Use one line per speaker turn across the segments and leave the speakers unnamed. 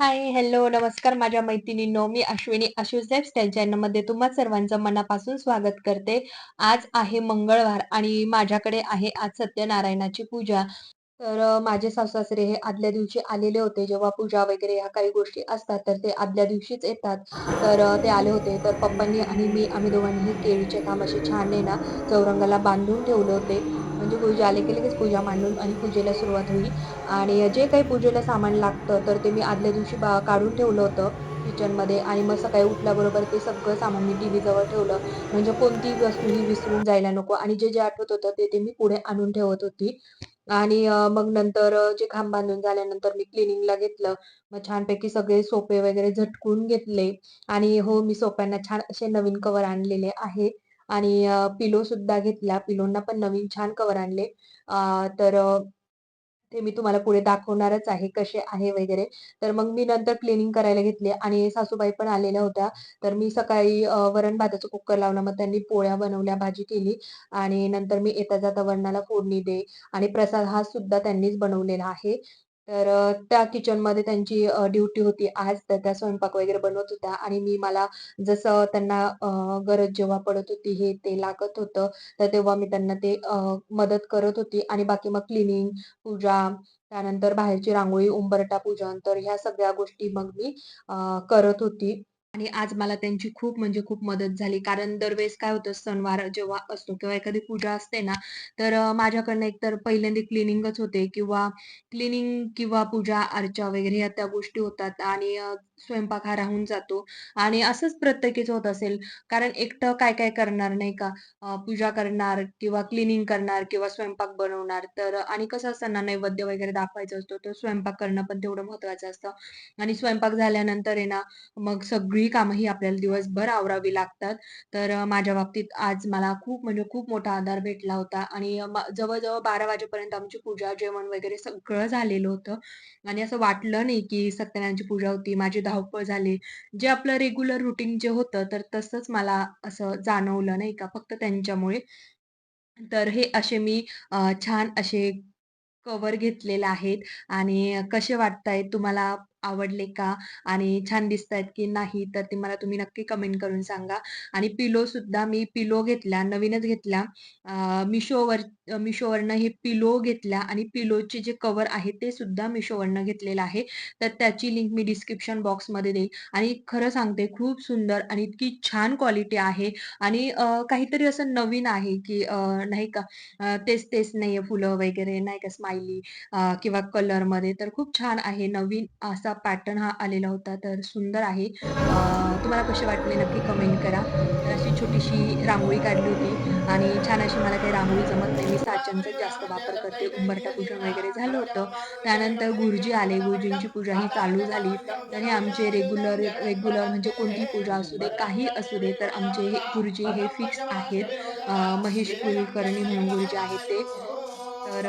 हाय, hello, नमस्कार माझ्या मैत्रिणींनो. मी अश्विनी आशूज लाईफस्टाईल चॅनलमध्ये तुम्हा सर्वांचं मनापासून स्वागत करते. आज आहे मंगळवार आणि माझ्याकडे आहे आज सत्यनारायणाची पूजा. तर माझे सासू-सासरे हे आदल्या दिवशी आलेले होते. जेव्हा पूजा वगैरे ह्या काही गोष्टी असतात, तर ते आदल्या दिवशीच येतात. तर ते आले होते. तर पप्पांनी आणि मी आम्ही दोघांनीही केळीचे कामाशी असे छान आहे ना, चौरंगाला बांधून ठेवले होते. म्हणजे पूजा आले की लगेच पूजा मांडून आणि पूजेला सुरुवात होईल. आणि जे काही पूजेला सामान लागतं, तर ते मी आदल्या दिवशी बा काढून ठेवलं होतं किचनमध्ये आणि मग सकाळी उठल्याबरोबर ते सगळं सामान मी टीव्हीजवळ ठेवलं. म्हणजे कोणतीही वस्तू ही विसरून जायला नको आणि जे, जे आठवत होतं ते, ते मी पुढे आणून ठेवत होती. आणि मग नंतर जे खांब बांधून झाल्यानंतर मी क्लिनिंगला घेतलं. मग छानपैकी सगळे सोफे वगैरे झटकून घेतले आणि हो, मी सोप्यांना छान असे नवीन कवर आणलेले आहे आणि पिलो सुद्धा घेतला. पिलोंना पण नवीन छान कवर आणले. तर ते मी तुम्हाला पुढे दाखवणारच आहे कसे आहे वगैरे. तर मग मी नंतर क्लिनिंग करायला घेतले आणि सासूबाई पण आलेल्या होत्या. तर मी सकाळी वरण-भाताचा कुकर लावला. मग त्यांनी पोळ्या बनवल्या, भाजी केली आणि नंतर मी येता-जाता वरणाला फोडणी दे आणि प्रसाद हा सुद्धा त्यांनीच बनवलेला आहे. तर त्या किचनमध्ये त्यांची ड्युटी होती आज. तर त्या स्वयंपाक वगैरे बनवत होत्या आणि मी मला जसं त्यांना गरज जेव्हा पडत होती, हे ते लागत होतं, तर तेव्हा मी त्यांना ते मदत करत होती आणि बाकी मग क्लिनिंग, पूजा, त्यानंतर बाहेरची रांगोळी, उंबरटा पूजन, तर ह्या सगळ्या गोष्टी मग मी करत होती. आणि आज मला त्यांची खूप म्हणजे खूप मदत झाली. कारण दरवेळेस काय होतं सणवार जेव्हा असतो किंवा एखादी पूजा असते ना, तर अ, माझ्याकडनं एकतर पहिल्यांदा क्लिनिंगच होते किंवा क्लिनिंग किंवा पूजा-अर्चा वगैरे ह्या त्या गोष्टी होतात आणि अ, स्वयंपाक हा राहून जातो आणि असंच प्रत्येकीच होत असेल. कारण एकटं काय-काय करणार नाही का? पूजा करणार किंवा क्लिनिंग करणार किंवा स्वयंपाक बनवणार. तर आणि कसं असताना नैवेद्य वगैरे दाखवायचा असतो, तर स्वयंपाक करणं पण तेवढं महत्वाचं असतं आणि स्वयंपाक झाल्यानंतर आहे ना, मग सगळी कामं ही आपल्याला दिवसभर आवरावी लागतात. तर माझ्या बाबतीत आज मला खूप म्हणजे खूप मोठा आधार भेटला होता आणि जवळजवळ बारा जवळ-जवळ 12 वाजेपर्यंत आमची पूजा, जेवण वगैरे सगळं झालेलं होतं आणि असं वाटलं नाही, की सत्यनारायणची पूजा होती, माझी धावपळ झाली. जे आपलं रेग्युलर रुटीन जे होतं, तर तसंच मला असं जाणवलं नाही का, फक्त त्यांच्यामुळे. तर हे असे मी छान असे कवर घेतलेले आहेत आणि कसे वाटतायत? तुम्हाला आवडले का? आणि छान दिसतायत की नाही? तर ते मला तुम्ही नक्की कमेंट करून सांगा. आणि पिलो सुद्धा मी पिलो घेतला, नवीनच घेतला. मिशोवर मिशोवरनं हे पिलो घेतल्या आणि पिलोचे जे कवर आहे ते सुद्धा मिशोवरनं घेतलेलं आहे. तर त्याची लिंक मी डिस्क्रिप्शन बॉक्समध्ये देईल आणि खरं सांगते खूप सुंदर आणि इतकी छान क्वालिटी आहे आणि काहीतरी असं नवीन आहे की नाही का तेच तेच नाही आहे फुलं वगैरे नाही का स्माइली किंवा कलरमध्ये तर खूप छान आहे. नवीन असा पॅटर्न हा आलेला होता, तर सुंदर आहे. तुम्हाला कसे वाटले नक्की कमेंट करा. तर अशी छोटीशी रांगोळी काढली होती आणि छान अशी मला काही रांगोळी जमत नाही. त्यांचा जास्त वापर करते. उंबरठा पूजन वगैरे झालं होतं. त्यानंतर गुरुजी आले. गुरुजींची पूजा ही चालू झाली. तर हे आमचे रेग्युलर रेग्युलर म्हणजे कोणती पूजा असू दे, काही असू दे, तर आमचे हे गुरुजी हे फिक्स आहेत. महेश कुलकर्णी म्हणून गुरुजी आहेत ते. तर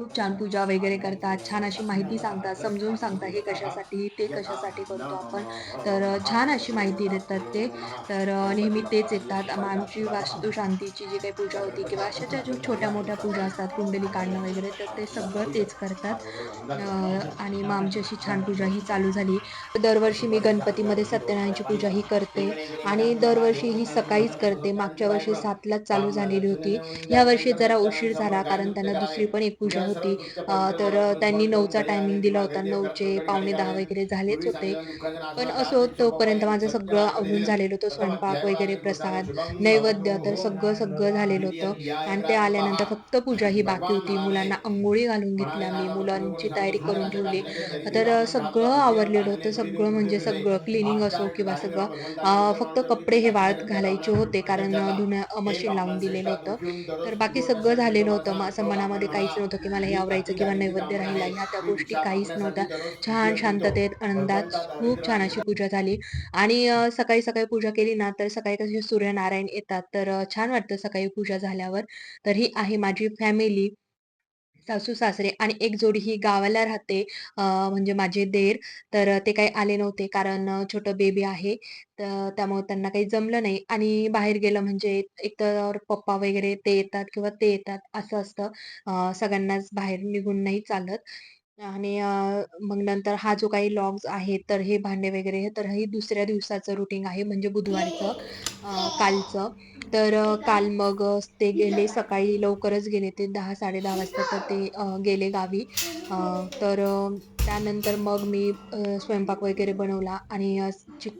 खूप छान पूजा वगैरे करतात. छान अशी माहिती सांगतात, समजून सांगतात, हे कशासाठी, ते कशासाठी करतो आपण. तर छान अशी माहिती देतात ते. तर नेहमी तेच येतात. मग आमची वास्तुशांतीची जी काही पूजा होती किंवा अशाच्या ज्या छोट्या-मोठ्या पूजा असतात, कुंडली काढणं वगैरे, तर ते सगळं तेच करतात. आणि मग आमची अशी छान पूजा ही चालू झाली. दरवर्षी मी गणपतीमध्ये सत्यनारायणची पूजा ही करते आणि दरवर्षी ही सकाळीच करते. मागच्या वर्षी 7:00लाच चालू झालेली होती. यावर्षी जरा उशीर झाला कारण त्यांना दुसरी पण एक पूजा होती. तर त्यांनी 9चा टायमिंग दिला होता. 9चे पावणे 10 वगैरे झालेच होते. पण असो तोपर्यंत माझं सगळं आवरून झालेलं होतं. स्वयंपाक वगैरे, प्रसाद, नैवेद्य तर सगळं, सगळं झालेलं होतं आणि ते आल्यानंतर फक्त पूजा ही बाकी होती. मुलांना अंघोळी घालून घेतल्या मी, मुलांची तयारी करून ठेवली. तर सगळं आवरलेलं होतं. सगळं म्हणजे सगळं क्लीनिंग असो किंवा सगळं फक्त कपडे हे वाळत घालायचे होते कारण धुणं मशीन लावून दिलेलं होतं. तर बाकी सगळं झालेलं होतं. असं मनामध्ये काहीच नव्हतं, की मला आवरायचं किंवा नैवेद्य राहिला, ह्या त्या गोष्टी काहीच नव्हत्या. छान शांततेत, आनंदात खूप छान अशी पूजा झाली आणि सकाळी-सकाळी पूजा केली ना, तर सकाळी कसे सूर्यनारायण येतात, तर छान वाटतं सकाळी पूजा झाल्यावर. तर ही आहे माझी फॅमिली. सासू-सासरे आणि एक जोडी ही गावाला राहते म्हणजे माझे देर तर ते काही आले नव्हते कारण छोटं बेबी आहे. तर त्यामुळे त्यांना काही जमलं नाही आणि बाहेर गेलं म्हणजे एकतर पप्पा वगैरे ते येतात किंवा ते येतात असं असतं. सगळ्यांनाच बाहेर निघून नाही चालत. आणि मग नंतर हा जो काही लॉग्स आहे, तर हे भांडे वगैरे तर हे दुसऱ्या दिवसाचं रुटीन आहे म्हणजे बुधवारचं कालचं. तर काल मग ते गेले सकाळी लवकरच गेले ते दहा साडे दहा वाजता तर ते गेले गावी. तर त्यानंतर मग मी स्वयंपाक वगैरे बनवला आणि चिक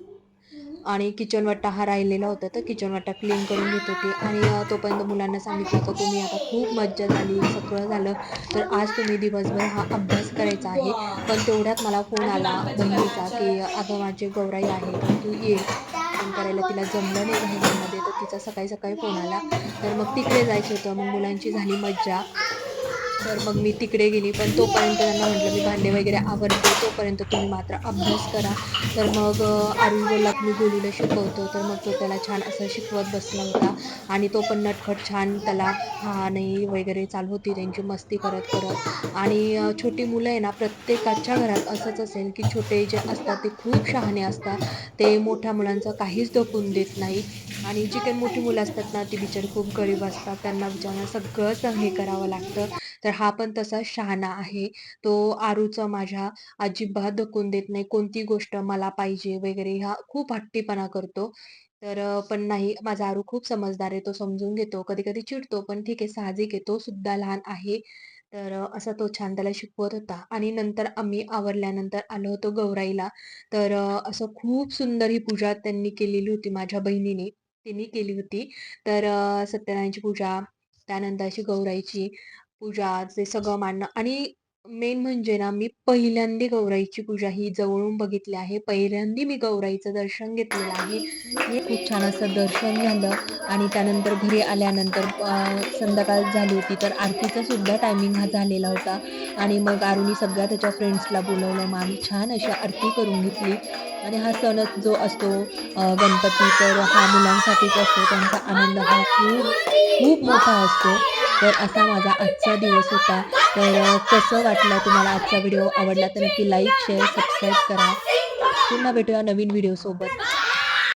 आणि किचन हा राहिलेला होता, तर किचन क्लीन करून घेत होते आणि तोपर्यंत मुलांना सांगितलं होतं, "तुम्ही आता खूप मज्जा झाली, सगळं झालं, तर आज तुम्ही दिवसभर हा अभ्यास करायचा आहे." पण तेवढ्यात मला फोन आला बहिणीचा, की "अगं माझी गौराई आहे, तू ये." पण करायला तिला जमलं नाही तिचा सकाळी-सकाळी फोन आला. तर मग तिकडे जायचं होतं. मग मुलांची झाली मज्जा. तर मग मी तिकडे गेली. पण तोपर्यंत त्यांना म्हटलं, "मी भांडे वगैरे आवडते तोपर्यंत तुम्ही मात्र अभ्यास करा." तर मग अरुण बोलला, "मी गोलूला शिकवतो." तर मग तो त्याला छान असं शिकवत बसला होता आणि तो पण नटखट छान त्याला हा नाही वगैरे चालू होती त्यांची मस्ती करत-करत आणि छोटी मुलं आहे ना, प्रत्येकाच्या घरात असंच असेल, की छोटे जे असतात ते खूप शहाणे असतात. ते मोठ्या मुलांचं काहीच दखून देत नाही आणि जी काही मोठी मुलं असतात ना, ती बिचारी खूप गरीब असतात. त्यांना बिचाऱ्यांना सगळंच हे करावं लागतं. तर हा पण तसा शहाणा आहे. तो आरूचं माझ्या अजिबात धकून देत नाही. कोणती गोष्ट मला पाहिजे वगैरे हा खूप हट्टीपणा करतो. तर पण नाही माझा आरू खूप समजदार आहे. तो समजून घेतो. कधी-कधी चिडतो, पण ठीक आहे साहजिक आहे. तो सुद्धा लहान आहे. तर असा तो छान त्याला शिकवत होता आणि नंतर आम्ही आवरल्यानंतर आलो होतो गौराईला. तर असं खूप सुंदर ही पूजा त्यांनी केलेली होती माझ्या बहिणीने. तिने केली होती. तर सत्यनारायणची पूजा, त्यानंतर अशी गौराईची पूजा, ते सगळं मांडणं आणि मेन म्हणजे ना, मी पहिल्यांदा गौराईची पूजा ही जवळून बघितली आहे. पहिल्यांदा मी गौराईचं दर्शन घेतलेलं आहे. हे खूप छान असं दर्शन झालं आणि त्यानंतर घरी आल्यानंतर संध्याकाळ झाली होती, तर आरतीचा सुद्धा टायमिंग हा झालेला होता आणि मग आरूनी सगळ्या त्याच्या फ्रेंड्सला बोलवलं मग आम्ही छान अशी आरती करून घेतली आणि हा सणच जो असतो गणपती, तर हा मुलांसाठीच असतो. त्यांचा आनंद हा खूप, खूप मोठा असतो. तर असा माझा आजचा दिवस होता. तर कसं वाटलं तुम्हाला आजचा व्हिडिओ आवडला तर नक्की लाईक, शेअर, सबस्क्राईब करा. पुन्हा भेटूया नवीन व्हिडिओसोबत.